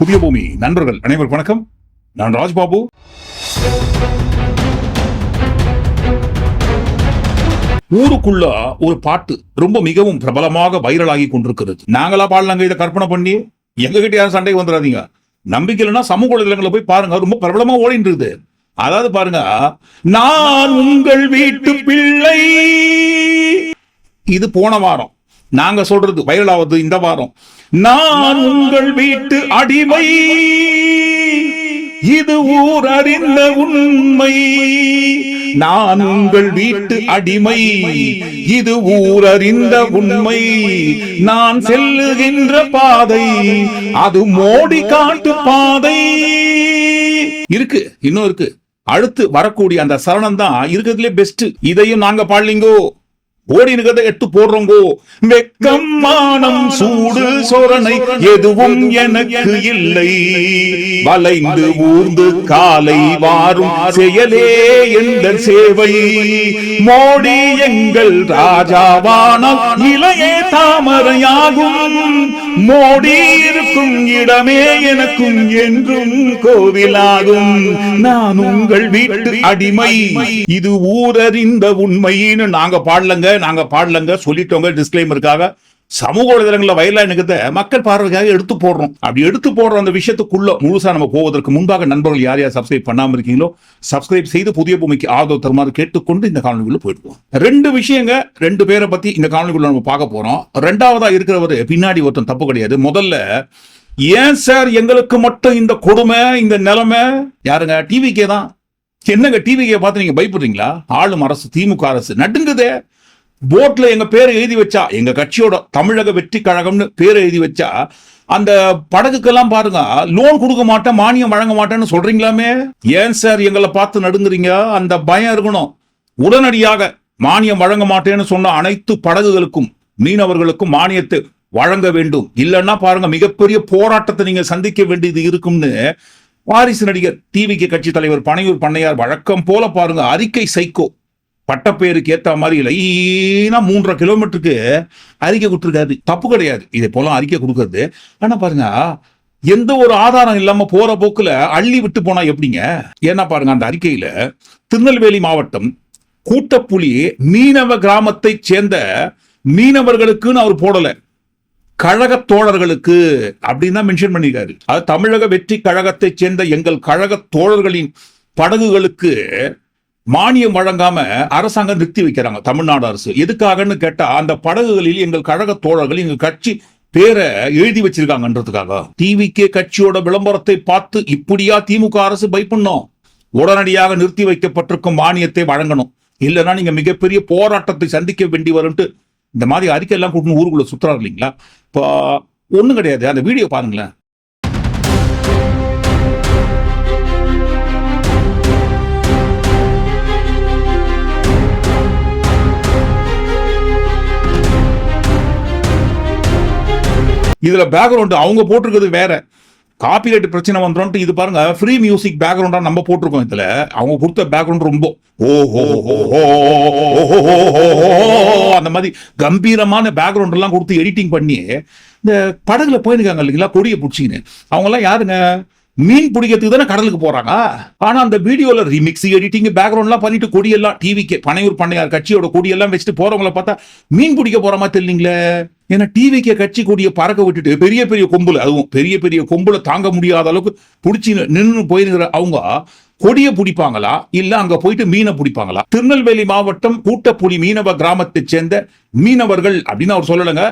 புதிய பூமி. நண்பர்கள் அனைவருக்கும் வணக்கம். நான் ராஜ்பாபு. ஊருக்குள்ள ஒரு பாட்டு ரொம்ப மிகவும் பிரபலமாக வைரலாகி கொண்டிருக்கிறது. நாங்களா பாடலாங்க இதை கற்பனை பண்ணி எங்க கிட்ட யாரும் சண்டைக்கு வந்துடாதீங்க நம்பிக்கை இல்லைன்னா சமூக வலைதளங்களை போய் பாருங்க. ரொம்ப பிரபலமா ஓடிட்டு இருக்குது அதாவது பாருங்க நான் உங்கள் வீட்டு பிள்ளை. இது போன வாரம் நாங்க சொல்றது வைரலாவது இந்த வாரம். நான் உங்கள் வீட்டு அடிமை. இது ஊர் அறிந்த உண்மை. நான் உங்கள் வீட்டு அடிமை. இது ஊர் அறிந்த உண்மை. நான் செல்லுகின்ற பாதை அது மோடி காட்டு பாதை. இருக்கு இன்னும் இருக்கு. அடுத்து வரக்கூடிய அந்த சரணம் தான் இருக்கிறதுலே பெஸ்ட் இதையும் நாங்க பாடலிங்கோ. ஓடினு கதை எட்டு போடுறோங்கோ. வெக்கம் மானம் சூடு சோரணை எதுவும் எனக்கு இல்லை. வளைந்து ஊர்ந்து காலை வாரும் செயலே எந்த சேவை. மோடி எங்கள் ராஜாவான இளைய தாமரையாகும். மோடி இருக்கும் இடமே எனக்கும் என்றும் கோவிலாகும். நான் உங்கள் வீட்டு அடிமை. இது ஊரறிந்த உண்மைன்னு நாங்க பாடலங்க நாங்க பாடலங்க சொல்லிட்டோங்க டிஸ்கிளைமருக்காக சமூக வலைதளங்களில் வயலாக நிகழ்த்த மக்கள் பார்வைக்காக எடுத்து போடுறோம். அப்படி எடுத்து போடுற அந்த விஷயத்துக்குள்ள முழுசா நம்ம போவதற்கு முன்பாக நண்பர்கள் யார் யார் சப்ஸ்கிரைப் பண்ணாமல் இருக்கீங்களோ சப்ஸ்கிரைப் செய்து புதிய பூமிக்கு ஆதரவு தருமாறு கேட்டுக்கொண்டு இந்த காணொலிக்குள்ள போயிடுவோம். ரெண்டு விஷயங்க ரெண்டு பேரை பத்தி இந்த காணொலிக்குள்ள நம்ம பார்க்க போறோம். ரெண்டாவதா இருக்கிறவர் பின்னாடி ஒருத்தன் தப்பு கிடையாது. முதல்ல ஏன் சார் எங்களுக்கு மட்டும் இந்த கொடுமை இந்த நிலைமை? யாருங்க? டிவிக்கே தான். என்னங்க டிவிக்கே பார்த்து நீங்க பயப்படுறீங்களா? ஆளும் அரசு திமுக அரசு நடுங்குதே. போட்ல எங்க பேரை எழுதி வச்சா எங்க கட்சியோட தமிழக வெற்றி கழகம்னு பேரை எழுதி வச்சா அந்த படகுக்கெல்லாம் பாருங்க லோன் கொடுக்க மாட்டேன் மானியம் வழங்க மாட்டேன்னு சொல்றீங்களாமே? ஏன் சார் எங்களை பார்த்து நடுங்குறீங்க? அந்த பயம் இருக்கணும். உடனடியாக மானியம் வழங்க மாட்டேன்னு சொன்ன அனைத்து படகுகளுக்கும் மீனவர்களுக்கும் மானியத்தை வழங்க வேண்டும். இல்லைன்னா பாருங்க மிகப்பெரிய போராட்டத்தை நீங்க சந்திக்க வேண்டியது இருக்கும்னு வாரிசு நடிகர் டிவிக்கு கட்சி தலைவர் பனையூர் பண்ணையார் வழக்கம் போல பாருங்க அறிக்கை சைக்கோ. பட்டப்பேருக்கு ஏத்த மாதிரி லைனா மூன்றரை கிலோமீட்டருக்கு அறிக்கை கொடுத்துருக்காரு. தப்பு கிடையாது. இதை போல அறிக்கை கொடுக்கறது. ஆனா பாருங்க எந்த ஒரு ஆதாரம் இல்லாம போற போக்குல அள்ளி விட்டு போனா எப்படிங்க? ஏன்னா பாருங்க அந்த அறிக்கையில திருநெல்வேலி மாவட்டம் கூட்டப்புலி மீனவ கிராமத்தை சேர்ந்த மீனவர்களுக்குன்னு அவர் போடல. கழக தோழர்களுக்கு அப்படின்னு தான் மென்ஷன் பண்ணிருக்காரு அது தமிழக வெற்றி கழகத்தை சேர்ந்த எங்கள் கழக தோழர்களின் படகுகளுக்கு மானியம் வழங்காம அரசாங்கம் நிறுத்தி வைக்கிறாங்க தமிழ்நாடு அரசு. எதுக்காகன்னு கேட்டா அந்த படகுகளில் எங்கள் கழக தோழர்கள் எங்கள் கட்சி பேரை எழுதி வச்சிருக்காங்கன்றதுக்காக. டிவிகே கட்சியோட விளம்பரத்தை பார்த்து இப்படியா திமுக அரசு பயப்படணும்? உடனடியாக நிறுத்தி வைக்கப்பட்டிருக்கும் மானியத்தை வழங்கணும். இல்லைன்னா நீங்க மிகப்பெரிய போராட்டத்தை சந்திக்க வேண்டி வரும்ட்டு இந்த மாதிரி அறிக்கை எல்லாம் கூட்டணும் ஊருக்குள்ள சுத்துறாரு இல்லைங்களா? இப்போ ஒன்றும் கிடையாது. அந்த வீடியோ பாருங்களேன். இதில் பேக்ரவுண்டு அவங்க போட்டிருக்கிறது வேற. காப்பிரைட் பிரச்சனை வந்துடும் இது பாருங்க ஃப்ரீ மியூசிக் பேக்ரவுண்டா நம்ம போட்டிருக்கோம் இதுல. அவங்க கொடுத்த பேக்ரவுண்ட் ரொம்ப. ஓஹோ அந்த மாதிரி கம்பீரமான பேக்ரவுண்ட் எல்லாம் கொடுத்து எடிட்டிங் பண்ணி இந்த படகுல போயிருக்காங்க இல்லைங்களா கொடியை பிடிச்சின்னு அவங்க எல்லாம் யாருங்க? மீன் பிடிக்கிறதுக்கு தானே கடலுக்கு போறாங்க. ஆனா அந்த வீடியோல ரிமிக்ஸ் எடிட்டிங் பேக்ரவுண்ட்லாம் பண்ணிட்டு கொடியெல்லாம் டிவிக்கு பனையூர் பண்ணையார் கட்சியோட கொடியெல்லாம் வச்சுட்டு போறவங்கள பார்த்தா மீன் பிடிக்க போற மாதிரி தெரியலீங்களே. ஏன்னா டிவிக்கு கட்சி கூடிய பறக்க விட்டுட்டு பெரிய பெரிய கொம்புல அதுவும் பெரிய பெரிய கொம்புல தாங்க முடியாத அளவுக்கு பிடிச்சி நின்று போயிருக்கிற அவங்க கொடியை பிடிப்பாங்களா? இல்ல அங்க போயிட்டு மீனை பிடிப்பாங்களா? திருநெல்வேலி மாவட்டம் கூட்டப்புலி மீனவ கிராமத்தை சேர்ந்த மீனவர்கள் அப்படின்னு அவர் சொல்லலைங்க.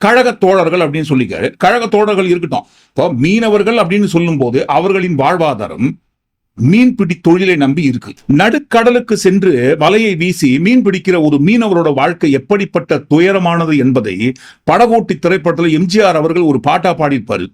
கழக தோழர்கள் அப்படின்னு சொல்லிக்காரு கழக தோழர்கள் இருக்கட்டும். இப்போ மீனவர்கள் அப்படின்னு சொல்லும்போது அவர்களின் வாழ்வாதாரம் மீன்பிடி தொழிலை நம்பி இருக்கு. நடுக்கடலுக்கு சென்று வலையை வீசி மீன் பிடிக்கிற ஒரு மீனவரோட வாழ்க்கை எப்படிப்பட்ட துயரமானது என்பதை படகோட்டி திரைப்படத்தில் எம்ஜிஆர் அவர்கள் ஒரு பாட்டா பாடியிருப்பார்.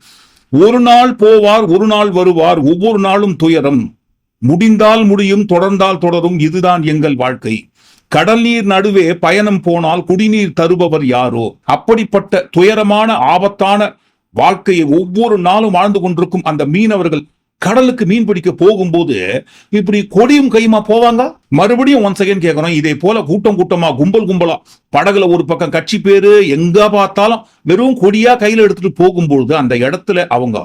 ஒரு நாள் போவார் ஒரு நாள் வருவார் ஒவ்வொரு நாளும் துயரம். முடிந்தால் முடியும் தொடர்ந்தால் தொடரும் இதுதான் எங்கள் வாழ்க்கை. கடல் நீர் நடுவே பயணம் போனால் குடிநீர் தருபவர் யாரோ? அப்படிப்பட்ட துயரமான ஆபத்தான வாழ்க்கையை ஒவ்வொரு நாளும் வாழ்ந்து கொண்டிருக்கும் அந்த மீனவர்கள் கடலுக்கு மீன் பிடிக்க போகும்போது இப்படி கொடியும் கையுமா போவாங்க? மறுபடியும் ஒன் செகண்ட் கேட்கணும். இதே போல கூட்டம் கூட்டமா கும்பல் கும்பலா படகுல ஒரு பக்கம் கட்சி பேரு எங்க பார்த்தாலும் வெறும் கொடியா கையில எடுத்துட்டு போகும்பொழுது அந்த இடத்துல அவங்க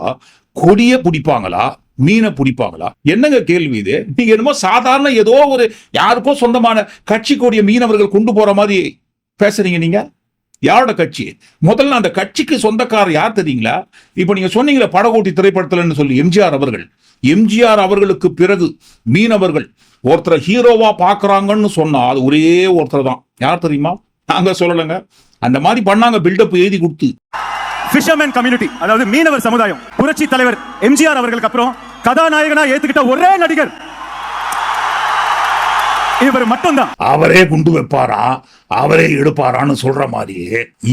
கொடிய பிடிப்பாங்களா? மீனை பிடிப்பாங்களா? என்னங்க கேள்வி இது? நீங்க என்னமோ சாதாரண ஏதோ ஒரு யாருக்கோ சொந்தமான கட்சி கொடிய மீனவர்கள் கொண்டு போற மாதிரி பேசுறீங்க நீங்க? யாரோட கட்சி? முதல்ல அந்த கட்சிக்கு சொந்தக்காரர் யார் தெரியுங்களா? இப்ப நீங்க சொன்னீங்களே படகோட்டி திரைப்படத்துலன்னு சொல்லி எம்ஜிஆர் அவர்கள். எம்ஜிஆர் அவர்களுக்கு பிறகு மீனவர்கள் ஒருத்தரை ஹீரோவா பார்க்குறாங்கன்னு சொன்னா அது ஒரே ஒருத்தர் தான். யார் தெரியுமா? நாங்க சொல்லலைங்க. அந்த மாதிரி பண்ணாங்க பில்டப் எழுதி கொடுத்து. ஃபிஷர்மேன் கம்யூனிட்டி அதாவது மீனவர் சமுதாயம் புரட்சி தலைவர் எம்ஜிஆர் அவர்களுக்கு அப்புறம் கதாநாயகனா ஏத்துக்கிட்ட ஒரே நடிகர் இவர் மட்டும்தான். அவரே குண்டு வைப்பாரா? அவரே எடுப்பாரான்னு சொல்ற மாதிரி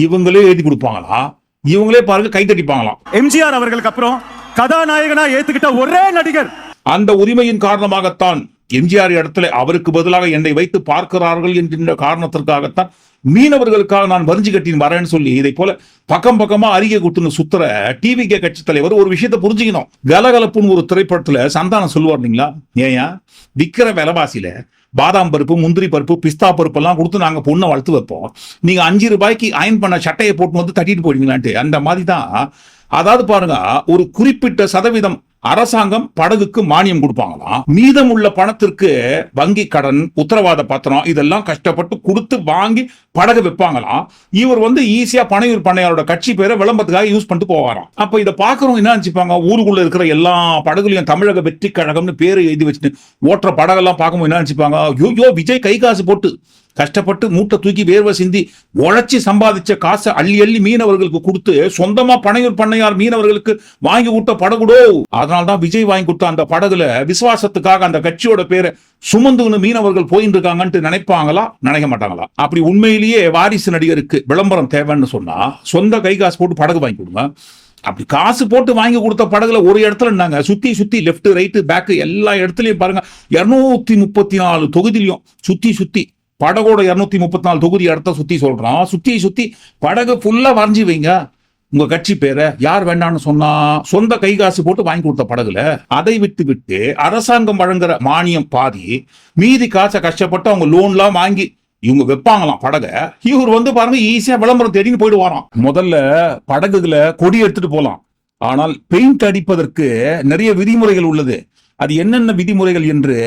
இவங்களே எழுதி கொடுப்பாங்களா? இவங்களே பாருங்க கை தட்டிப்பாங்களாம். எம்ஜிஆர் அவர்களுக்கு அப்புறம் கதாநாயகனா ஏத்துக்கிட்ட ஒரே நடிகர். அந்த உரிமையின் காரணமாகத்தான் எம்ஜிஆர் இடத்துல அவருக்கு பதிலாக என்னை வைத்து பார்க்கிறார்கள் என்கின்ற காரணத்திற்காகத்தான் மீனவர்களுக்காக நான் வரிஞ்சு கட்டின்னு வரேன்னு சொல்லி இதை போல பக்கம் பக்கமா அருகே குத்துன்னு சுத்துற டிவி கே கட்சி தலைவர் ஒரு விஷயத்தை புரிஞ்சுக்கணும். கலகலப்புன்னு ஒரு திரைப்படத்துல சந்தானம் சொல்லுவார் இல்லைங்களா? ஏயா விக்கிற விலைவாசியில பாதாம் பருப்பு முந்திரி பருப்பு பிஸ்தா பருப்பு எல்லாம் கொடுத்து நாங்க பொண்ணை வளர்த்து வைப்போம். நீங்க அஞ்சு ரூபாய்க்கு அயன் பண்ண சட்டையை போட்டு வந்து தட்டிட்டு போயிடுங்களான்ட்டு அந்த மாதிரி தான் அதாவது பாருங்க ஒரு குறிப்பிட்ட சதவீதம் அரசாங்கம் படகுக்கு மானியம் கொடுப்பாங்களாம். மீதம் உள்ள பணத்திற்கு வங்கி கடன் உத்தரவாத பத்திரம் இதெல்லாம் கஷ்டப்பட்டு கொடுத்து வாங்கி படகு வைப்பாங்களாம் இவர் வந்து ஈஸியா பனையூர் பண்ணையாரோட கட்சி பேரை விளம்பரத்துக்காக யூஸ் பண்ணிட்டு போவாராம். அப்ப இதை பாக்குறவங்க என்ன நினைச்சுப்பாங்க? ஊருக்குள்ள இருக்கிற எல்லா படகுலையும் தமிழக வெற்றி கழகம்னு பேரு எழுதி வச்சுட்டு ஓட்டுற படகெல்லாம் பார்க்கும்போது என்ன நினைச்சுப்பாங்க? ஐயோ விஜய் கை காசு போட்டு கஷ்டப்பட்டு மூட்டை தூக்கி வேர்வை சிந்தி உழைச்சி சம்பாதிச்ச காசை அள்ளி அள்ளி மீனவர்களுக்கு கொடுத்து சொந்தமா பனையூர் பண்ணையார் மீனவர்களுக்கு வாங்கி கொடுத்த படகுடோ. அதனால்தான் விஜய் வாங்கி கொடுத்த அந்த படகுல விசுவாசத்துக்காக அந்த கட்சியோட பேரை சுமந்துன்னு மீனவர்கள் போயிட்டு இருக்காங்கன்ட்டு நினைப்பாங்களா? நினைக்க மாட்டாங்களா? அப்படி உண்மையிலேயே வாரிசு நடிகருக்கு விளம்பரம் தேவைன்னு சொன்னா சொந்த கை காசு போட்டு படகு வாங்கி கொடுங்க. அப்படி காசு போட்டு வாங்கி கொடுத்த படகுல ஒரு இடத்துல இருந்தாங்க சுத்தி சுத்தி லெஃப்ட் ரைட்டு பேக்கு எல்லா இடத்துலயும் பாருங்க. இருநூத்தி முப்பத்தி நாலு தொகுதியிலையும் சுத்தி சுத்தி படகோட இரநூத்தி முப்பத்தி நாலு தொகுதி இடத்த சுத்தி சொல்றான். சுத்தி சுத்தி படகு ஃபுல்லா வரைஞ்சி வைங்க. உங்க கட்சி பேரை யார் வேண்டாம்னு சொன்னா சொந்த கை காசு போட்டு வாங்கி கொடுத்த படகுல. அதை விட்டு விட்டு அரசாங்கம் வழங்குற மானியம் பாதி மீதி காசை கஷ்டப்பட்டு அவங்க லோன்லாம் வாங்கி இவங்க வைப்பாங்களாம் படக. இவர் வந்து பாருங்க ஈஸியா விளம்பரம் தேடின்னு வரான். முதல்ல படகுல கொடி எடுத்துட்டு போலாம். ஆனால் பெயிண்ட் அடிப்பதற்கு நிறைய விதிமுறைகள் உள்ளது. அது என்னென்ன விதிமுறைகள் என்று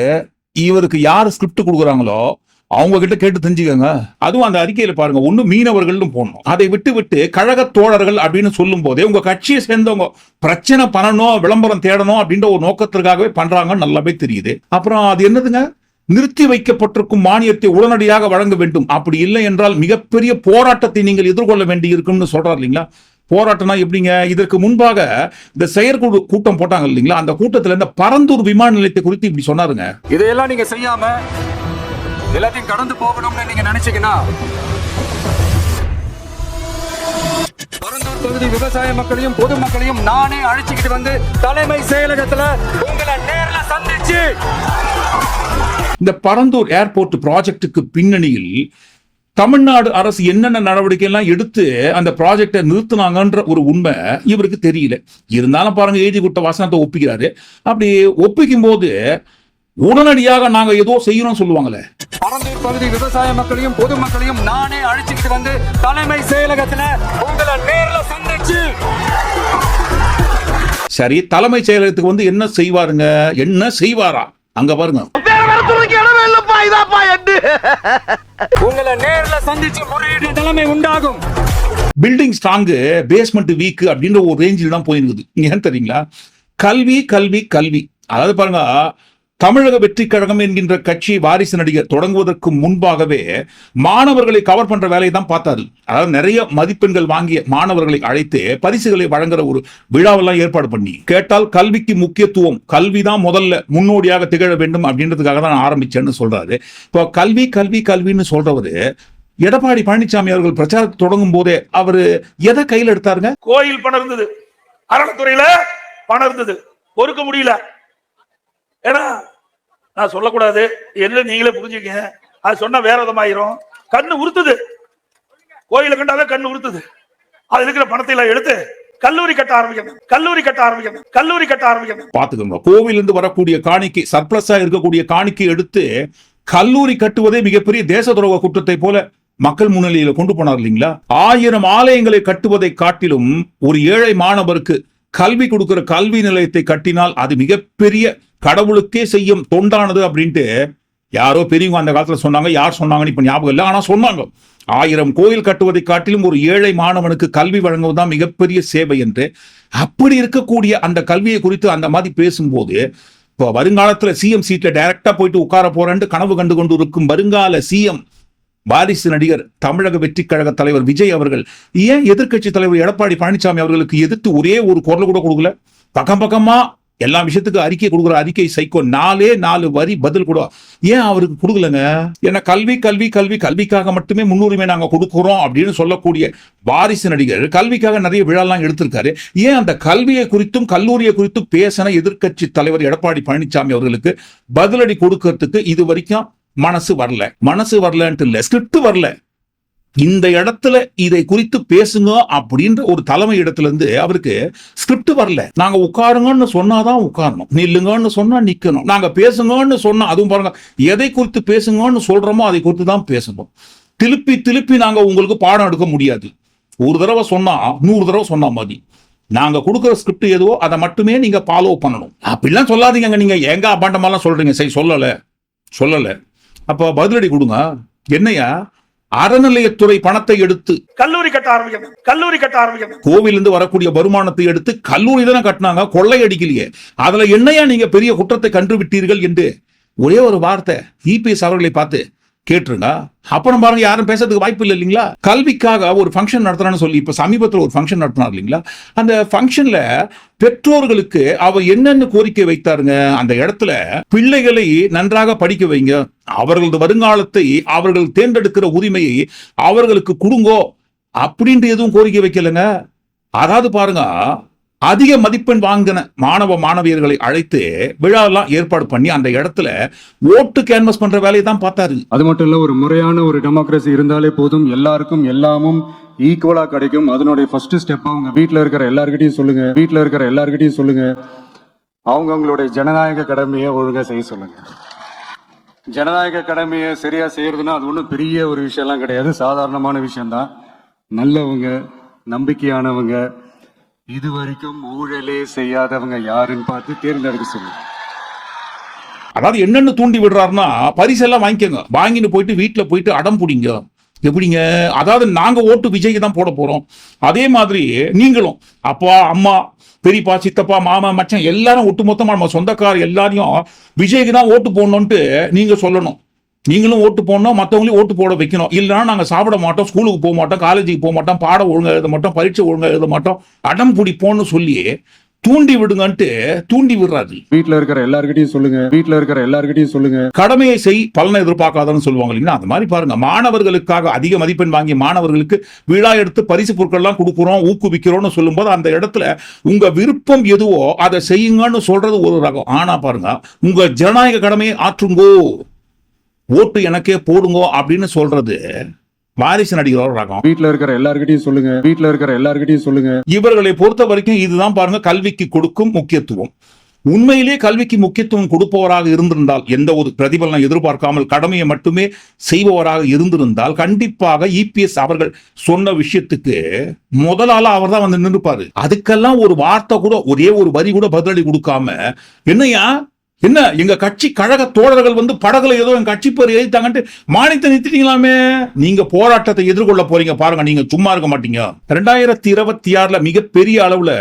இவருக்கு யார் ஸ்கிரிப்ட் கொடுக்குறாங்களோ அவங்க கிட்ட கேட்டு தெரிஞ்சுக்கோங்க. அதுவும் அந்த அறிக்கையில பாருங்க ஒண்ணு மீனவர்கள்னு போடணும். அதை விட்டு விட்டு கழக தோழர்கள் அப்படின்னு சொல்லும் போதே உங்க கட்சியை சேர்ந்தவங்க பிரச்சனை பண்ணணும் விளம்பரம் தேடணும் அப்படின்ற ஒரு நோக்கத்திற்காகவே பண்றாங்கன்னு நல்லாவே தெரியுது. அப்புறம் அது என்னதுங்க? நிறுத்தி வைக்கப்பட்டிருக்கும் மானியத்தை உடனடியாக வழங்க வேண்டும். அப்படி இல்லை என்றால் மிகப்பெரிய போராட்டத்தை நீங்கள் எதிர்கொள்ள வேண்டி இருக்கும்னு சொல்றாரு இல்லைங்களா? போராட்டம்னா எப்படிங்க? இதற்கு முன்பாக இந்த செயற்குழு கூட்டம் போட்டாங்க இல்லைங்களா? அந்த கூட்டத்துல இந்த பரந்தூர் விமான நிலையத்தை குறித்து இப்படி சொன்னாருங்க. இதையெல்லாம் நீங்க செய்யாம எல்லாத்தையும் கடந்து போகணும்னு நீங்க நினைச்சீங்கன்னா பரந்தூர் பகுதி விவசாய மக்களையும் பொதுமக்களையும் நானே அழைச்சிக்கிட்டு வந்து தலைமை செயலகத்துல உங்களை நேர்ல சந்திச்சு. இந்த பரந்தூர் ஏர்போர்ட் ப்ராஜெக்டுக்கு பின்னணியில் தமிழ்நாடு அரசு என்னென்ன நடவடிக்கை எல்லாம் எடுத்து அந்த ப்ராஜெக்டை நிறுத்தினாங்கன்ற ஒரு உண்மை இவருக்கு தெரியல. இருந்தாலும் பாருங்க எழுதி கொடுத்த வாசனத்தை ஒப்பிக்கிறாரு. அப்படி ஒப்பிக்கும் போது உடனடியாக நாங்க ஏதோ செய்யறோம் சொல்லுவாங்களே. பரந்தூர் பகுதி விவசாய மக்களையும் பொதுமக்களையும் நானே அழைச்சிக்கிட்டு வந்து தலைமை செயலகத்துல உங்களை நேர்ல சந்திச்சு. சரி தலைமை செயலகத்துக்கு வந்து என்ன செய்வாருங்க? என்ன செய்வாரா? அங்க பாருங்க. உங்களை நேர்ல சந்திச்சு முறையிட தலைமை உண்டாகும். பில்டிங் ஸ்ட்ராங்கு பேஸ்மெண்ட் வீக் அப்படின்ற ஒரு ரேஞ்சில் தான் போயிருக்குது. ஏன் தெரியுங்களா? கல்வி கல்வி கல்வி. அதாவது பாருங்க தமிழக வெற்றி கழகம் என்கின்ற கட்சி வாரிசு நடிகர் தொடங்குவதற்கு முன்பாகவே மாணவர்களை கவர் பண்ற வேலையை தான் பார்த்தாரு. அதாவது நிறைய மதிப்பெண்கள் வாங்கிய மாணவர்களை அழைத்து பரிசுகளை வழங்குற ஒரு விழாவெல்லாம் ஏற்பாடு பண்ணி. கேட்டால் கல்விக்கு முக்கியத்துவம் கல்வி தான் முதல்ல முன்னோடியாக திகழ வேண்டும் அப்படின்றதுக்காக தான் ஆரம்பிச்சேன்னு சொல்றாரு. இப்போ கல்வி கல்வி கல்வின்னு சொல்றவரு எடப்பாடி பழனிசாமி அவர்கள் பிரச்சாரத்தை தொடங்கும் போதே அவரு எதை கையில் எடுத்தாருங்க? கோயில் பணம் இருந்தது அறநிலைத்துறையில பணம் இருந்தது பொறுக்க முடியல. ஏன்னா நான் சொல்லக்கூடாது. என்ன நீங்களே புரிஞ்சுக்கங்க. அது சொன்னா வேற விதமாயிரும். கண்ணு உறுத்துது. கோயில கண்டாதான் கண்ணு உறுத்துது. அது இருக்கிற பணத்தை எல்லாம் எடுத்து கல்லூரி கட்ட ஆரம்பிக்கணும். கல்லூரி கட்ட ஆரம்பிக்கணும். கல்லூரி கட்ட ஆரம்பிக்கணும். பாத்துக்கோங்க கோவிலிருந்து வரக்கூடிய காணிக்கை சர்ப்ளஸா இருக்கக்கூடிய காணிக்கை எடுத்து கல்லூரி கட்டுவதே மிகப்பெரிய தேச துரோக குற்றத்தை போல மக்கள் முன்னிலையில கொண்டு போனார் இல்லைங்களா? ஆயிரம் ஆலயங்களை கட்டுவதை காட்டிலும் ஒரு ஏழை மாணவருக்கு கல்வி கொடுக்கிற கல்வி நிலையத்தை கட்டினால் அது மிகப்பெரிய கடவுளுக்கே செய்யும் தொண்டானது அப்படின்ட்டு யாரோ பெரியவங்க அந்த காலத்தில் சொன்னாங்க யார் சொன்னாங்கன்னு இப்போ ஞாபகம் இல்லை. ஆனால் சொன்னாங்க. ஆயிரம் கோயில் கட்டுவதை காட்டிலும் ஒரு ஏழை மாணவனுக்கு கல்வி வழங்குவது தான் மிகப்பெரிய சேவை என்று. அப்படி இருக்கக்கூடிய அந்த கல்வியை குறித்து அந்த மாதிரி பேசும்போது இப்போ வருங்காலத்தில் சிஎம் சீட்டில் டைரக்டாக போயிட்டு உட்கார போறேன்ட்டு கனவு கண்டு கொண்டு இருக்கும் வருங்கால சிஎம் வாரிசு நடிகர் தமிழக வெற்றிக் கழக தலைவர் விஜய் அவர்கள் ஏன் எதிர்க்கட்சி தலைவர் எடப்பாடி பழனிசாமி அவர்களுக்கு எதிர்த்து ஒரே ஒரு குரல் கூட கொடுக்கல? பக்கம் பக்கமாக எல்லா விஷயத்துக்கும் அறிக்கை கொடுக்குற அறிக்கை சைக்கோ நாலே நாலு வரி பதில் கூட. ஏன் அவருக்கு கொடுக்கலங்க? ஏன்னா கல்வி கல்வி கல்வி கல்விக்காக மட்டுமே முன்னுரிமை நாங்கள் கொடுக்குறோம் அப்படின்னு சொல்லக்கூடிய வாரிசு நடிகர் கல்விக்காக நிறைய விழாலாம் எடுத்திருக்காரு. ஏன் அந்த கல்வியை குறித்தும் கல்லூரியை குறித்தும் பேசின எதிர்க்கட்சி தலைவர் எடப்பாடி பழனிசாமி அவர்களுக்கு பதிலடி கொடுக்கறதுக்கு இது வரைக்கும் மனசு வரல. மனசு வரலன்ட்டு இல்லை. ஸ்கிரிப்ட் வரல. இந்த இடத்துல இதை குறித்து பேசுங்க அப்படின்ற ஒரு தலைமை இடத்துல இருந்து அவருக்கு ஸ்கிரிப்ட் வரல. நாங்க உட்காருங்கன்னு சொன்னாதான் உட்காரணும். நில்லுங்கன்னு சொன்னா நிக்கணும். நாங்க பேசுங்கன்னு சொன்னா அதுவும் பாருங்க எதை குறித்து பேசுங்கன்னு சொல்றோமோ அதை குறித்து தான் பேசணும். திருப்பி திருப்பி நாங்க உங்களுக்கு பாடம் எடுக்க முடியாது. ஒரு தடவை சொன்னா நூறு தடவை சொன்னா மதி. நாங்க கொடுக்குற ஸ்கிரிப்ட் எதுவோ அதை மட்டுமே நீங்க ஃபாலோ பண்ணணும். அப்படிலாம் சொல்லாதீங்க நீங்க. எங்க அபாண்டமாலாம் சொல்றீங்க? சரி சொல்லல. சொல்லல. அப்போ பதிலடி கொடுங்க. என்னையா அறநிலையத்துறை பணத்தை எடுத்து கல்லூரி கட்ட ஆரம்பிக்கணும். கல்லூரி கட்ட ஆரம்பிக்கணும். கோவிலிருந்து வரக்கூடிய வருமானத்தை எடுத்து கல்லூரி தானே கட்டினாங்க கொள்ளை அடிக்கலையே. அதுல என்னையா நீங்க பெரிய குற்றத்தை கண்டுவிட்டீர்கள் என்று ஒரே ஒரு வார்த்தை இபிஎஸ் அவர்களை பார்த்து கேட்டுருங்க அப்புறம் பாருங்க யாரும் பேசுறதுக்கு வாய்ப்பு இல்லை இல்லைங்களா? கல்விக்காக ஒரு ஃபங்க்ஷன் நடத்துறான்னு சொல்லி இப்போ சமீபத்தில் ஒரு ஃபங்க்ஷன் நடத்தினார் இல்லைங்களா? அந்த ஃபங்க்ஷன்ல பெற்றோர்களுக்கு அவர் என்னென்ன கோரிக்கை வைத்தாருங்க? அந்த இடத்துல பிள்ளைகளை நன்றாக படிக்க வைங்க. அவர்களது வருங்காலத்தை அவர்கள் தேர்ந்தெடுக்கிற உரிமையை அவர்களுக்கு கொடுங்கோ. அப்படின்ட்டு எதுவும் கோரிக்கை வைக்கலைங்க. அதாவது பாருங்க அதிக மதிப்பெண் வாங்கின மாணவ மாணவியர்களை அழைத்து விழாவெல்லாம் ஏற்பாடு பண்ணி அந்த இடத்துல ஓட்டு கேன்வஸ் பண்ற வேலையை தான் பார்த்தாரு. அது மட்டும் இல்ல ஒரு முறையான ஒரு டெமோக்ரஸி இருந்தாலே போதும். எல்லாருக்கும் எல்லாமும் ஈக்குவலா கிடைக்கும். அதனுடைய ஃபர்ஸ்ட் ஸ்டெப் அவங்க வீட்டில் இருக்கிற எல்லாருக்கிட்டையும் சொல்லுங்க. வீட்டில் இருக்கிற எல்லார்கிட்டயும் சொல்லுங்க. அவங்க அவங்களுடைய ஜனநாயக கடமையை ஒழுங்காக செய்ய சொல்லுங்க. ஜனநாயக கடமையை சரியா செய்யறதுன்னா அது ஒன்றும் பெரிய ஒரு விஷயம்லாம் கிடையாது. சாதாரணமான விஷயம்தான். நல்லவங்க நம்பிக்கையானவங்க இது வரைக்கும் ஊழலே செய்யாதவங்க யாருன்னு பார்த்து தேர்ந்தெடுக்க சொல்லுங்க அதாவது என்னென்னு தூண்டி விடுறாருன்னா பரிசெல்லாம் வாங்கிக்கோங்க. வாங்கிட்டு போயிட்டு வீட்டில் போயிட்டு அடம் பிடிங்க. எப்படிங்க? அதாவது நாங்கள் ஓட்டு விஜய்க்கு தான் போட போகிறோம் அதே மாதிரி நீங்களும் அப்பா அம்மா பெரியப்பா சித்தப்பா மாமா மச்சன் எல்லாரும் ஒட்டுமொத்தமாக நம்ம சொந்தக்கார் எல்லாரையும் விஜய்க்கு தான் ஓட்டு போடணுன்ட்டு நீங்கள் சொல்லணும். நீங்களும் ஓட்டு போடணும் மற்றவங்களையும் ஓட்டு போட வைக்கணும். இல்லைன்னா நாங்கள் சாப்பிட மாட்டோம் ஸ்கூலுக்கு போக மாட்டோம் காலேஜுக்கு போக மாட்டோம் பாடம் ஒழுங்கா எழுத மாட்டோம் பரீட்சை ஒழுங்கா எழுத மாட்டோம். அடம் பிடிப்போம்னு சொல்லி தூண்டி விடுங்கன்ட்டு தூண்டி விடுறாரு வீட்ல இருக்கிற எல்லார்கிட்டயும் சொல்லுங்க வீட்ல இருக்கிற எல்லார்கிட்டயும் சொல்லுங்க. கடமையை செய் பலனை எதிர்பார்க்காதன்னு சொல்லுவாங்க இல்லைங்களா? அந்த மாதிரி பாருங்க. மாணவர்களுக்காக அதிக மதிப்பெண் வாங்கிய மாணவர்களுக்கு விழா எடுத்து பரிசு பொருட்கள்லாம் கொடுக்குறோம் ஊக்குவிக்கிறோம்னு சொல்லும்போது அந்த இடத்துல உங்க விருப்பம் எதுவோ அதை செய்யுங்கன்னு சொல்றது ஒரு ரகம். ஆனா பாருங்க உங்க ஜனநாயக கடமையை ஆற்றுங்கோ. ஓட்டு எனக்கே போடுங்கோ அப்படின்னு சொல்றது வாரிசு நடிகர் ஒரு ரகம். வீட்ல இருக்கிற எல்லார்கிட்டயும் சொல்லுங்க. வீட்ல இருக்கிற எல்லார்கிட்டயும் சொல்லுங்க. இவர்களை பொறுத்த வரைக்கும் இதுதான் பாருங்க கல்விக்கு கொடுக்கும் முக்கியத்துவம். உண்மையிலே கல்விக்கு முக்கியத்துவம் கொடுப்பவராக இருந்திருந்தால் எந்த ஒரு பிரதிபலனை எதிர்பார்க்காமல் கடமையை மட்டுமே செய்பவராக இருந்திருந்தால் கண்டிப்பாக இபிஎஸ் அவர்கள் சொன்ன விஷயத்துக்கு முதலாள அவர் தான் வந்து நின்றுப்பாரு. அதுக்கெல்லாம் ஒரு வார்த்தை கூட ஒரே ஒரு வரி கூட பதிலடி கொடுக்காம என்னையா என்ன எங்க கட்சி கழக தோழர்கள் வந்து படகுல ஏதோ எங்க கட்சி பேர் எழுதிட்டாங்கன்ட்டு மானியத்தை நிறுத்திட்டீங்களாமே? நீங்க போராட்டத்தை எதிர்கொள்ள போறீங்க பாருங்க நீங்க சும்மா இருக்க மாட்டீங்க. ரெண்டாயிரத்தி இருபத்தி ஆறுல மிகப்பெரிய அளவுல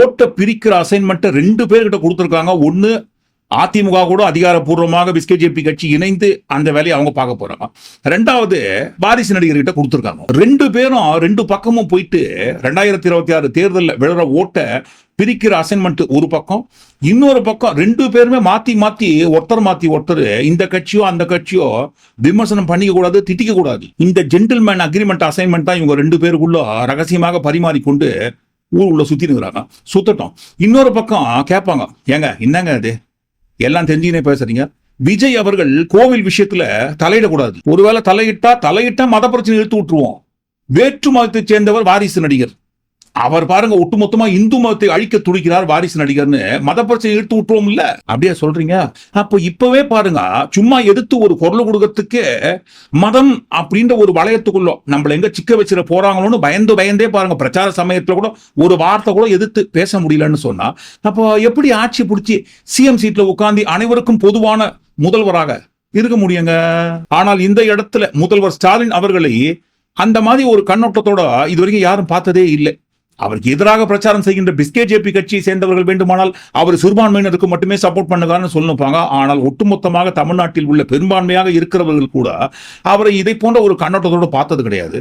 ஓட்டை பிரிக்கிற அசைன்மெண்ட்டை ரெண்டு பேர்கிட்ட கொடுத்துருக்காங்க. ஒன்னு அதிமுக கூட அதிகாரப்பூர்வமாக பிஸ்கேஜேபி கட்சி இணைந்து அந்த வேலையை அவங்க பார்க்க போறாங்க. ரெண்டாவது பாரிசு நடிகர்கிட்ட கொடுத்துருக்காங்க. ரெண்டு பேரும் ரெண்டு பக்கமும் போயிட்டு ரெண்டாயிரத்தி இருபத்தி ஆறு தேர்தலில் விழுற ஓட்டை பிரிக்கிற அசைன்மெண்ட் ஒரு பக்கம். இன்னொரு பக்கம் ரெண்டு பேருமே மாத்தி மாத்தி ஒருத்தர் மாத்தி ஒருத்தர் இந்த கட்சியோ அந்த கட்சியோ விமர்சனம் பண்ணிக்க கூடாது திட்டிக்க கூடாது. இந்த ஜென்டில்மேன் அக்ரிமெண்ட் அசைன்மெண்ட் தான் இவங்க ரெண்டு பேருக்குள்ள ரகசியமாக பரிமாறிக்கொண்டு ஊர் உள்ள சுத்தி நிற்கிறாங்க சுத்தட்டும். இன்னொரு பக்கம் கேட்பாங்க ஏங்க என்னங்க அது எல்லாம் தெரிஞ்சுக்கினே பேசுறீங்க விஜய் அவர்கள் கோவில் விஷயத்துல தலையிடக்கூடாது. ஒருவேளை தலையிட்டா தலையிட்டா மத பிரச்சனை இழுத்து விட்டுருவோம். வேற்று மதத்தைச் சேர்ந்தவர் வாரிசு நடிகர். அவர் பாருங்க ஒட்டுமொத்தமா இந்து மதத்தை அழிக்க துடிக்கிறார் வாரிசு நடிகர்னு. மத பிரச்சனை எடுத்து விட்டுருவோம் இல்ல? அப்படியே சொல்றீங்க? அப்ப இப்பவே பாருங்க சும்மா எடுத்து ஒரு குரல் கொடுக்கறதுக்கு மதம் அப்படின்ற ஒரு வளையத்துக்குள்ள நம்மள எங்க சிக்க வச்சிட போறாங்களோன்னு பயந்து பயந்தே பாருங்க பிரச்சார சமயத்துல கூட ஒரு வார்த்தை கூட எதிர்த்து பேச முடியலன்னு சொன்னா அப்போ எப்படி ஆட்சி பிடிச்சி சிஎம் சீட்ல உட்காந்து அனைவருக்கும் பொதுவான முதல்வராக இருக்க முடியுங்க? ஆனால் இந்த இடத்துல முதல்வர் ஸ்டாலின் அவர்களை அந்த மாதிரி ஒரு கண்ணோட்டத்தோட இதுவரைக்கும் யாரும் பார்த்ததே இல்லை. அவருக்கு எதிராக பிரச்சாரம் செய்கின்ற பிஸ்கெட் ஜேபி கட்சியை சேர்ந்தவர்கள் வேண்டுமானால் அவர் சிறுபான்மையினருக்கு மட்டுமே சப்போர்ட் பண்ணுகிறான்னு சொல்லுப்பாங்க ஆனால் ஒட்டுமொத்தமாக தமிழ்நாட்டில் உள்ள பெரும்பான்மையாக இருக்கிறவர்கள் கூட அவரை இதை போன்ற ஒரு கண்ணோட்டத்தோடு பார்த்தது கிடையாது.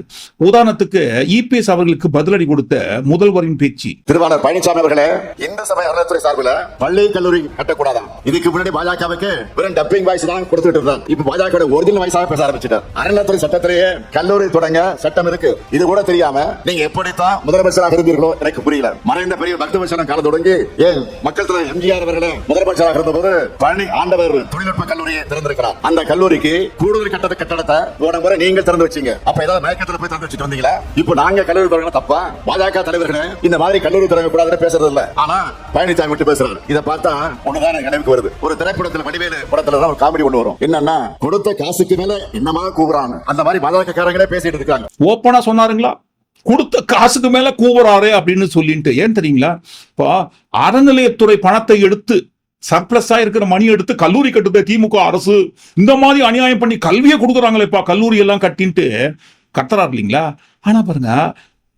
உதாரணத்துக்கு இபிஎஸ் அவர்களுக்கு பதிலடி கொடுத்த முதல்வரின் பேச்சு. திருவாளர் பழனிசாமி அவர்களே இந்து சமய அறநிலைத்துறை சார்பில் பள்ளி கல்லூரி கட்டக்கூடாதாம் இதுக்கு முன்னாடி பாஜகவுக்கு வெறும் டப்பிங் வாய்ஸ் தான் கொடுத்துட்டு இருந்தார். இப்ப பாஜக ஒரிஜினல் வாய்ஸாக பேச ஆரம்பிச்சிட்டார். அறநிலைத்துறை சட்டத்திலேயே கல்லூரி தொடங்க சட்டம் இருக்கு. இது கூட தெரியாம நீங்க எப்படித்தான் முதலமைச்சராக இருந்தீர்களோ எனக்கு புரியல. மறைந்த பெரிய பக்தவசனம் கால தொடங்கி ஏன் மக்கள் தலைவர் எம்ஜிஆர் அவர்களே முதலமைச்சராக இருந்தபோது பழனி ஆண்டவர் தொழில்நுட்ப கல்லூரியை திறந்திருக்கிறார். அந்த கல்லூரிக்கு கூடுதல் கட்டத கட்டடத்தை போன முறை நீங்கள் திறந்து வச்சீங்க. அப்ப ஏதாவது மயக்கத்துல போய் திறந்து வச்சுட்டு வந்தீங்களா? இப்போ நாங்க கல்லூரி தொடங்க தப்பா? பாஜக தலைவர்களே இந்த மாதிரி கல்லூரி தொடங்க கூடாதுன்னு பேசுறது இல்ல. ஆனா பழனிசாமி மட்டும் பேசுறாரு. இதை பார்த்தா ஒண்ணுதான் நினைவுக்கு வருது. ஒரு திரைப்படத்துல வடிவேலு படத்துல தான் ஒரு காமெடி ஒண்ணு வரும். என்னன்னா கொடுத்த காசுக்கு மேல என்னமா கூவுறாங்க அந்த மாதிரி பாஜக காரங்களே பேசிட்டு இருக்காங்க. ஓப்பனா சொன்னாருங்களா? கொடுத்த காசுக்கு மேல கூவுறாரு அப்படின்னு சொல்லிட்டு ஏன் தெரியுங்களா? இப்போ அறநிலையத்துறை பணத்தை எடுத்து சர்ப்ளஸா இருக்கிற மணி எடுத்து கல்லூரி கட்டுத திமுக அரசு இந்த மாதிரி அநியாயம் பண்ணி கல்வியை கொடுக்குறாங்களேப்பா கல்லூரி எல்லாம் கட்டின்ட்டு. கத்துறாரு இல்லைங்களா? ஆனா பாருங்க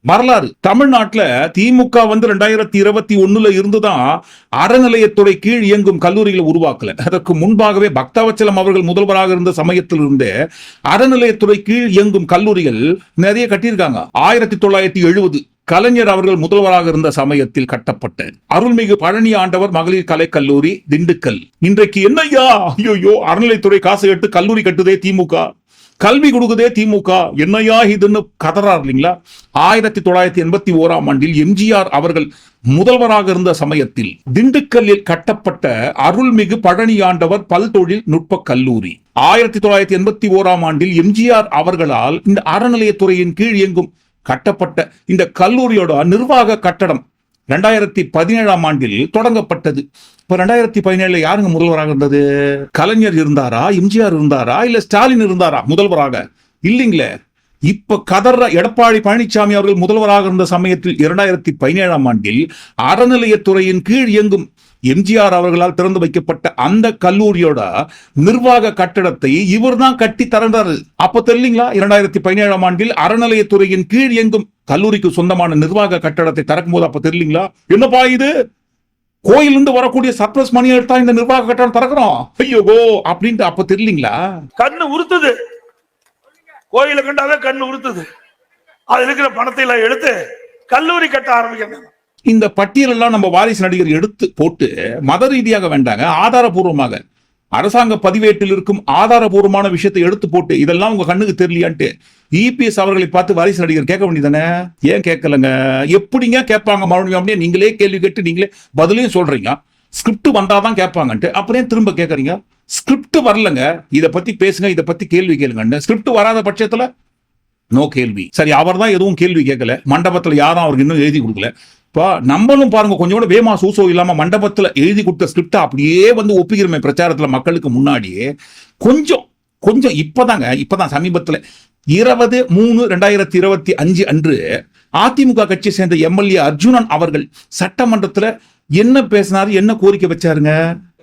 வரலாறு. தமிழ்நாட்டுல திமுக வந்து ரெண்டாயிரத்தி இருபத்தி ஒண்ணுல இருந்துதான் அறநிலையத்துறை கீழ் இயங்கும் கல்லூரிகளை உருவாக்கல. அதற்கு முன்பாகவே பக்தவச்சலம் அவர்கள் முதல்வராக இருந்த சமயத்தில் இருந்தே அறநிலையத்துறை கீழ் இயங்கும் கல்லூரிகள் நிறைய கட்டியிருக்காங்க. ஆயிரத்தி தொள்ளாயிரத்தி எழுபது கலைஞர் அவர்கள் முதல்வராக இருந்த சமயத்தில் கட்டப்பட்ட அருள்மிகு பழனி ஆண்டவர் மகளிர் கலைக்கல்லூரி திண்டுக்கல். இன்றைக்கு என்னையா ஐயோ அறநிலைத்துறை காசு எடுத்து கல்லூரி கட்டுதே திமுக. கல்வி கொடுக்குதே திமுக. என்னையா இதுன்னு கதறார் இல்லைங்களா? ஆயிரத்தி தொள்ளாயிரத்தி எண்பத்தி ஓராம் ஆண்டில் எம்ஜிஆர் அவர்கள் முதல்வராக இருந்த சமயத்தில் திண்டுக்கல்லில் கட்டப்பட்ட அருள்மிகு பழனி ஆண்டவர் பல்தொழில் நுட்ப கல்லூரி. ஆயிரத்தி தொள்ளாயிரத்தி எண்பத்தி ஓராம் ஆண்டில் எம்ஜிஆர் அவர்களால் இந்த அறநிலையத்துறையின் கீழ் இயங்கும் கட்டப்பட்ட இந்த கல்லூரியோட நிர்வாக கட்டடம் ரெண்டாயிரத்தி பதினேழாம் ஆண்டில் தொடங்கப்பட்டது. இப்ப ரெண்டாயிரத்தி பதினேழுல யாருங்க முதல்வராக இருந்தது? கலைஞர் இருந்தாரா? எம்ஜிஆர் இருந்தாரா? இல்ல ஸ்டாலின் இருந்தாரா முதல்வராக? இல்லைங்களே. இப்ப கதற எடப்பாடி பழனிசாமி அவர்கள் முதல்வராக இருந்த சமயத்தில் இரண்டாயிரத்தி பதினேழாம் ஆண்டில் அறநிலையத்துறையின் கீழ் இயங்கும் எம்ஜிஆர் அவர்களால் திறந்து வைக்கப்பட்ட அந்த கல்லூரியோட நிர்வாக கட்டடத்தை இவர் தான் கட்டி திறந்தாரு அப்ப தெரியலீங்களா இரண்டாயிரத்தி பதினேழாம் ஆண்டில் அறநிலையத்துறையின் கீழ் எங்கும் கல்லூரிக்கு சொந்தமான நிர்வாக கட்டடத்தை திறக்கும் போது அப்ப தெரியலீங்களா என்னப்பா இது? கோயிலிருந்து வரக்கூடிய சர்ப்ரஸ் மணி எடுத்தா இந்த நிர்வாக கட்டடம் திறக்கிறோம் ஐயோகோ! அப்படின்ட்டு அப்ப தெரியலீங்களா கண்ணு உறுத்துது. கோயிலை கண்டாவே கண்ணு உறுத்துது. அது இருக்கிற பணத்தை எல்லாம் எடுத்து கல்லூரி கட்ட ஆரம்பிக்கிறாங்க. இந்த பட்டியலெல்லாம் நம்ம வாரிசு நடிகர் எடுத்து போட்டு மத ரீதியாக வேண்டாங்க ஆதாரபூர்வமாக. அரசாங்க பதிவேட்டில் இருக்கும் ஆதாரபூர்வமான விஷயத்தை எடுத்து போட்டு இதெல்லாம் உங்க கண்ணுக்கு தெரியலையான்ட்டு இபிஎஸ் அவர்களை பார்த்து வாரிசு நடிகர் கேட்க வேண்டியதானே ஏன் கேட்கலங்க? எப்படிங்க கேட்பாங்க மறுபடியும் அப்படியே நீங்களே கேள்வி கேட்டு நீங்களே பதிலையும் சொல்றீங்க. ஸ்கிரிப்ட் வந்தாதான் கேட்பாங்கன்ட்டு. அப்புறம் திரும்ப கேட்கறீங்க? ஸ்கிரிப்ட் வரலங்க. இதை பத்தி பேசுங்க இதை பத்தி கேள்வி கேளுங்கன்னு ஸ்கிரிப்ட் வராத பட்சத்துல நோ கேள்வி. சரி அவர் தான் எதுவும் கேள்வி கேட்கல. மண்டபத்துல யாரும் அவருக்கு இன்னும் எழுதி கொடுக்கல. இப்போ நம்மளும் பாருங்க கொஞ்சம் கூட வேமா சூசோ இல்லாம மண்டபத்துல எழுதி கொடுத்த ஸ்கிரிப்டை அப்படியே வந்து ஒப்பிக்கிறோமே பிரச்சாரத்துல மக்களுக்கு முன்னாடியே. கொஞ்சம் கொஞ்சம் இப்பதாங்க இப்பதான் சமீபத்துல இருபது மூணு ரெண்டாயிரத்தி இருபத்தி அஞ்சு அன்று அதிமுக கட்சியை சேர்ந்த எம்எல்ஏ அர்ஜுனன் அவர்கள் சட்டமன்றத்துல என்ன பேசினாரு என்ன கோரிக்கை வச்சாருங்க?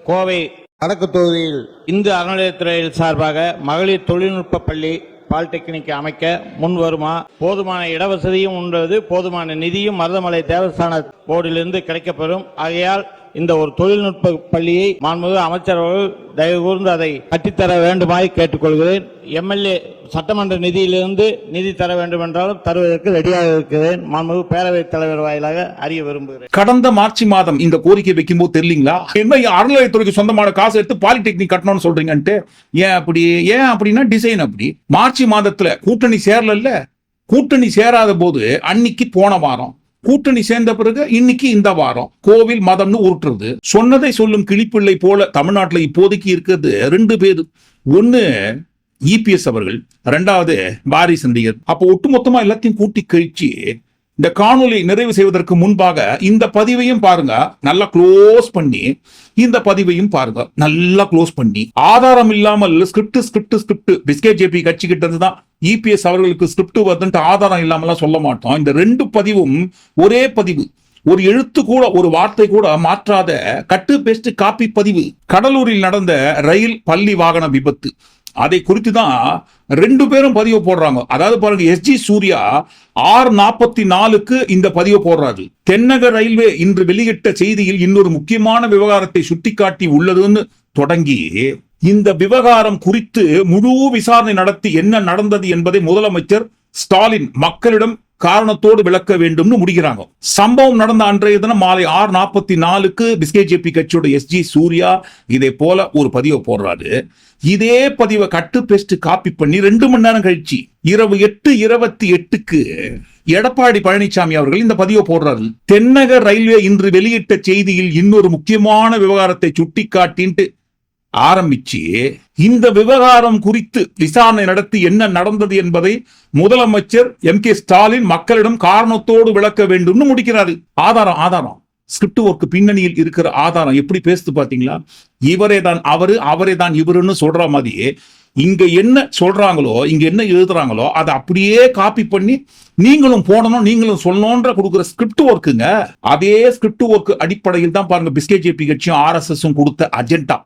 கோவை வடக்கு தொகுதியில் இந்து அறநிலையத்துறையில் சார்பாக மகளிர் தொழில்நுட்ப பள்ளி பாலிடெக்னிக் அமைக்க முன் வருமா? போதுமான இடவசதியும் உண்டது போதுமான நிதியும் மருதமலை தேவஸ்தான போர்டிலிருந்து கிடைக்கப்பெறும். ஆகையால் இந்த ஒரு தொழில்நுட்ப பள்ளியை மாண்புமிகு அமைச்சர் அவர்கள் தயவு கூர்ந்து அதை கட்டித்தர வேண்டுமாய் கேட்டுக்கொள்கிறேன். எம்எல்ஏ சட்டமன்ற நிதியிலிருந்து நிதி தர வேண்டும் என்றாலும் தருவதற்கு ரெடியாக இருக்கிறேன். மாண்புமிகு பேரவைத் தலைவர் வாயிலாக அறிய விரும்புகிறேன். கடந்த மார்ச் மாதம் இந்த கோரிக்கை வைக்கும் போது தெரியலீங்களா? என்ன அறநிலையத்துறைக்கு சொந்தமான காசு எடுத்து பாலிடெக்னிக் கட்டணும்னு சொல்றீங்கன்ட்டு? ஏன் அப்படி ஏன் அப்படின்னா டிசைன் அப்படி. மார்ச் மாதத்துல கூட்டணி சேரல கூட்டணி சேராத போது அன்னைக்கு போன வாரம் கூட்டணி சேர்ந்த பிறகு இன்னைக்கு இந்த வாரம் கோவில் மதம்னு உருட்டுறது. சொன்னதை சொல்லும் கிளிப்பிள்ளை போல தமிழ்நாட்டுல இப்போதைக்கு இருக்கிறது ரெண்டு பேரு. ஒண்ணு இபிஎஸ் அவர்கள் ரெண்டாவது வாரிசு நடிகர் அப்போ ஒட்டுமொத்தமா எல்லாத்தையும் கூட்டி கழிச்சு இந்த காணொலி நிறைவு செய்வதற்கு முன்பாக இந்த பதிவையும் பாருங்க. நல்லா க்ளோஸ் பண்ணி இந்த பதிவையும் பாருங்க. நல்லா க்ளோஸ் பண்ணி. ஆதாரம் இல்லாமல் script script script biscuit J P கட்சி கிட்ட இருந்து தான் இபிஎஸ் அவர்களுக்கு ஸ்கிரிப்ட் வருதுன்ட்டு ஆதாரம் இல்லாமலாம் சொல்ல மாட்டோம். இந்த ரெண்டு பதிவும் ஒரே பதிவு. ஒரு எழுத்து கூட ஒரு வார்த்தை கூட மாற்றாத கட்டு பேஸ்ட் காப்பி பதிவு. கடலூரில் நடந்த ரயில் பள்ளி வாகன விபத்து. அதை குறித்து தான் ரெண்டு பேரும் பதிவு போடுறாங்க. அதாவது பாருங்க எஸ்ஜி சூர்யா ஆறு நாற்பத்தி நாலுக்கு இந்த பதிவு போடுறாரு தென்னக ரயில்வே இன்று வெளியிட்ட செய்தியில் இன்னொரு முக்கியமான விவகாரத்தை சுட்டிக்காட்டி உள்ளதுன்னு தொடங்கி இந்த விவகாரம் குறித்து முழு விசாரணை நடத்தி என்ன நடந்தது என்பதை முதலமைச்சர் ஸ்டாலின் மக்களிடம் காரணத்தோடு விளக்க வேண்டும்னு முடிக்கிறாங்க. சம்பவம் நடந்த அன்றைய தினம் மாலை ஆறு நாற்பத்தி நாலுக்கு பிஸ்கேஜேபி கட்சியோட எஸ்ஜி சூர்யா இதே போல ஒரு பதிவை போடுறாரு. இதே பதிவை கட்டு பேஸ்ட் காப்பி பண்ணி ரெண்டு மணி நேரம் கழிச்சு இரவு எட்டு இருபத்தி எட்டுக்கு எடப்பாடி பழனிசாமி அவர்கள் இந்த பதிவை போடுறாரு. தென்னக ரயில்வே இன்று வெளியிட்ட செய்தியில் இன்னொரு முக்கியமான விவகாரத்தை சுட்டிக்காட்டின்ட்டு ஆரம்பிச்சு இந்த விவகாரம் குறித்து விசாரணை நடத்தி என்ன நடந்தது என்பதை முதலமைச்சர் எம் கே ஸ்டாலின் மக்களிடம் காரணத்தோடு விளக்க வேண்டும்னு முடிக்கிறாரு. ஆதாரம் ஆதாரம். ஸ்கிரிப்ட் ஒர்க் பின்னணியில் இருக்கிற ஆதாரம் எப்படி பேசுது பாத்தீங்களா இவரே தான் அவரு அவரே தான் இவருன்னு சொல்ற மாதிரியே இங்க என்ன சொல்றாங்களோ இங்க என்ன எழுதுறாங்களோ அதை அப்படியே காப்பி பண்ணி நீங்களும் போடணும் நீங்களும் சொல்லணும்ன்ற கொடுக்குற ஸ்கிரிப்ட் ஒர்க்குங்க அதே ஸ்கிரிப்ட் ஒர்க் அடிப்படையில் தான் பாருங்க பிஸ்கே ஜேபி கட்சியும் ஆர்எஸ்எஸும் கொடுத்த அஜெண்டா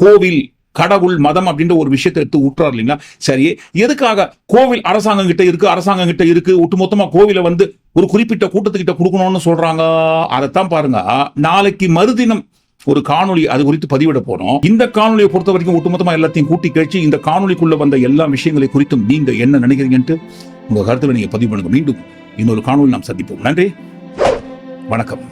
கோவில் கடவுள் மதம் அப்படின்ற ஒரு விஷயத்தை எடுத்து விட்டுறாரு இல்லைங்களா? சரி எதுக்காக கோவில் அரசாங்கம் கிட்ட இருக்கு அரசாங்கம் கிட்ட இருக்கு ஒட்டுமொத்தமா கோவிலை வந்து ஒரு குறிப்பிட்ட கூட்டத்துக்கிட்ட கொடுக்கணும்னு சொல்றாங்க? அதைத்தான் பாருங்க. நாளைக்கு மறுதினம் ஒரு காணொளி அது குறித்து பதிவிட போறோம். இந்த காணொலியை பொறுத்த வரைக்கும் ஒட்டுமொத்தமா எல்லாத்தையும் கூட்டி கழிச்சு இந்த காணொலிக்குள்ள வந்த எல்லா விஷயங்களை குறித்தும் நீங்க என்ன நினைக்கிறீங்கன்ட்டு உங்க கருத்துல நீங்க பதிவு பண்ணுங்க. மீண்டும் இன்னொரு காணொளி நாம் சந்திப்போம். நன்றி. வணக்கம்.